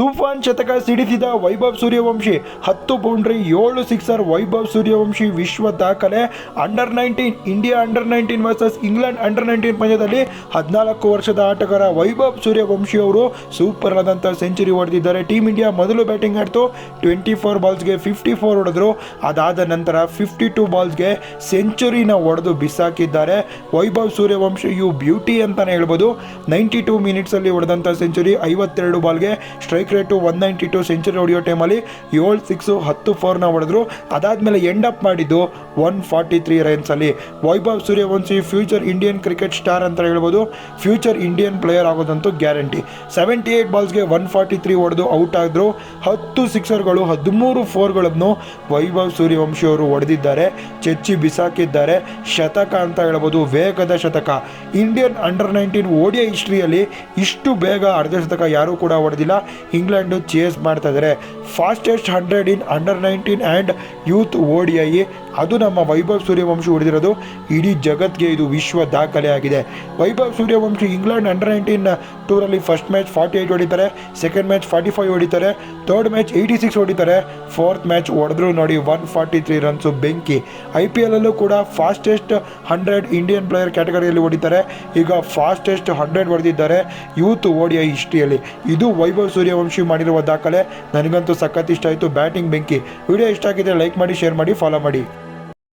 ತುಫಾನ್ ಶತಕ ಸಿಡಿಸಿದ ವೈಭವ್ ಸೂರ್ಯವಂಶಿ, ಹತ್ತು ಬೌಂಡ್ರಿ ಏಳು ಸಿಕ್ಸರ್ ವೈಭವ್ ಸೂರ್ಯವಂಶಿ ವಿಶ್ವ ದಾಖಲೆ. Under nineteen India under nineteen versus England under nineteen ಪಂದ್ಯದಲ್ಲಿ ಹದಿನಾಲ್ಕು ವರ್ಷದ ಆಟಗಾರ ವೈಭವ್ ಸೂರ್ಯವಂಶಿ ಅವರು ಸೂಪರ್ ಆದಂಥ ಸೆಂಚುರಿ ಹೊಡೆದಿದ್ದಾರೆ. ಟೀಮ್ ಇಂಡಿಯಾ ಮೊದಲು ಬ್ಯಾಟಿಂಗ್ ಆಡ್ತು ಟ್ವೆಂಟಿ ಫೋರ್ ಬಾಲ್ಸ್ಗೆ ಫಿಫ್ಟಿ ಫೋರ್ ಹೊಡೆದ್ರು. ಅದಾದ ನಂತರ ಫಿಫ್ಟಿ ಟೂ ಬಾಲ್ಸ್ಗೆ ಸೆಂಚುರಿನ ಹೊಡೆದು ಬಿಸಾಕಿದ್ದಾರೆ. ವೈಭವ್ ಸೂರ್ಯವಂಶಿ ಯು ಬ್ಯೂಟಿ ಅಂತಾನೆ ಹೇಳ್ಬೋದು. ನೈಂಟಿ ಟೂ ಮಿನಿಟ್ಸಲ್ಲಿ ಹೊಡೆದಂಥ ಸೆಂಚುರಿ ಐವತ್ತೆರಡು ಬಾಲ್ಗೆ strike rate one ninety two century ಹೊಡೆಯೋ ಟೈಮಲ್ಲಿ ಏಳು ಸಿಕ್ಸು ಹತ್ತು ಫೋರ್ನ ಹೊಡೆದ್ರು. ಅದಾದಮೇಲೆ ಎಂಡ್ ಅಪ್ ಮಾಡಿದ್ದು one forty three ರನ್ಸಲ್ಲಿ Vaibhav Suryavanshi future Indian cricket star ಅಂತ ಹೇಳ್ಬೋದು. ಫ್ಯೂಚರ್ ಇಂಡಿಯನ್ ಪ್ಲೇಯರ್ ಆಗೋದಂತೂ ಗ್ಯಾರಂಟಿ ಸೆವೆಂಟಿ ಏಯ್ಟ್ ಬಾಲ್ಸ್ಗೆ ಒನ್ ಫಾರ್ಟಿ ತ್ರೀ ಹೊಡೆದು ಔಟ್ ಆದರು ಹತ್ತು ಸಿಕ್ಸರ್ಗಳು ಹದಿಮೂರು ಫೋರ್ಗಳನ್ನು ವೈಭವ್ ಸೂರ್ಯವಂಶಿ ಅವರು ಹೊಡೆದಿದ್ದಾರೆ. ಚೆಚ್ಚಿ ಬಿಸಾಕಿದ್ದಾರೆ. ಶತಕ ಅಂತ ಹೇಳ್ಬೋದು, ವೇಗದ ಶತಕ. ಇಂಡಿಯನ್ ಅಂಡರ್ ನೈನ್ಟೀನ್ ಓಡಿಯ ಹಿಸ್ಟ್ರಿಯಲ್ಲಿ ಇಷ್ಟು ಬೇಗ ಅರ್ಧ ಶತಕ ಯಾರೂ ಕೂಡ ಹೊಡೆದಿಲ್ಲ. ಇಂಗ್ಲೆಂಡು ಚೇಸ್ ಮಾಡ್ತಾ ಇದ್ದಾರೆ fastest hundred in under nineteen and youth ODI ಅದು ನಮ್ಮ ವೈಭವ್ ಸೂರ್ಯವಂಶ ಹೊಡೆದಿರೋದು ಇಡೀ ಜಗತ್ಗೆ ಇದು ವಿಶ್ವ ದಾಖಲೆ ಆಗಿದೆ Vaibhav Suryavansh England under nineteen ಟೂರಲ್ಲಿ first match forty eight ಹೊಡಿತಾರೆ ಸೆಕೆಂಡ್ ಮ್ಯಾಚ್ ಫಾರ್ಟಿ ಫೈವ್ ಹೊಡಿತಾರೆ ಥರ್ಡ್ ಮ್ಯಾಚ್ ಏಯ್ಟಿ ಸಿಕ್ಸ್ ಹೊಡಿತಾರೆ ಫೋರ್ತ್ ಮ್ಯಾಚ್ ಹೊಡೆದ್ರು ನೋಡಿ ಒನ್ ಫಾರ್ಟಿ ತ್ರೀ ರನ್ಸು ಬೆಂಕಿ ಐ ಪಿ ಎಲ್ಲಲ್ಲೂ ಕೂಡ ಫಾಸ್ಟೆಸ್ಟ್ ಹಂಡ್ರೆಡ್ ಇಂಡಿಯನ್ ಪ್ಲೇಯರ್ ಕ್ಯಾಟಗರಿಯಲ್ಲಿ ಹೊಡಿತಾರೆ. ಈಗ ಫಾಸ್ಟೆಸ್ಟ್ ಹಂಡ್ರೆಡ್ ಹೊಡೆದಿದ್ದಾರೆ ಯೂತ್ ಓಡಿಯ ಹಿಸ್ಟ್ರಿಯಲ್ಲಿ. ಇದು ವೈಭವ್ ಸೂರ್ಯವಂಶಿ ಮಾಡಿರುವ ದಾಖಲೆ. ನನಗಂತೂ ಸಖತ್ ಇಷ್ಟ ಆಯಿತು. ಬ್ಯಾಟಿಂಗ್ ಬೆಂಕಿ. ವಿಡಿಯೋ ಇಷ್ಟ ಆಗಿದೆ ಲೈಕ್ ಮಾಡಿ ಶೇರ್ ಮಾಡಿ ಫಾಲೋ ಮಾಡಿ.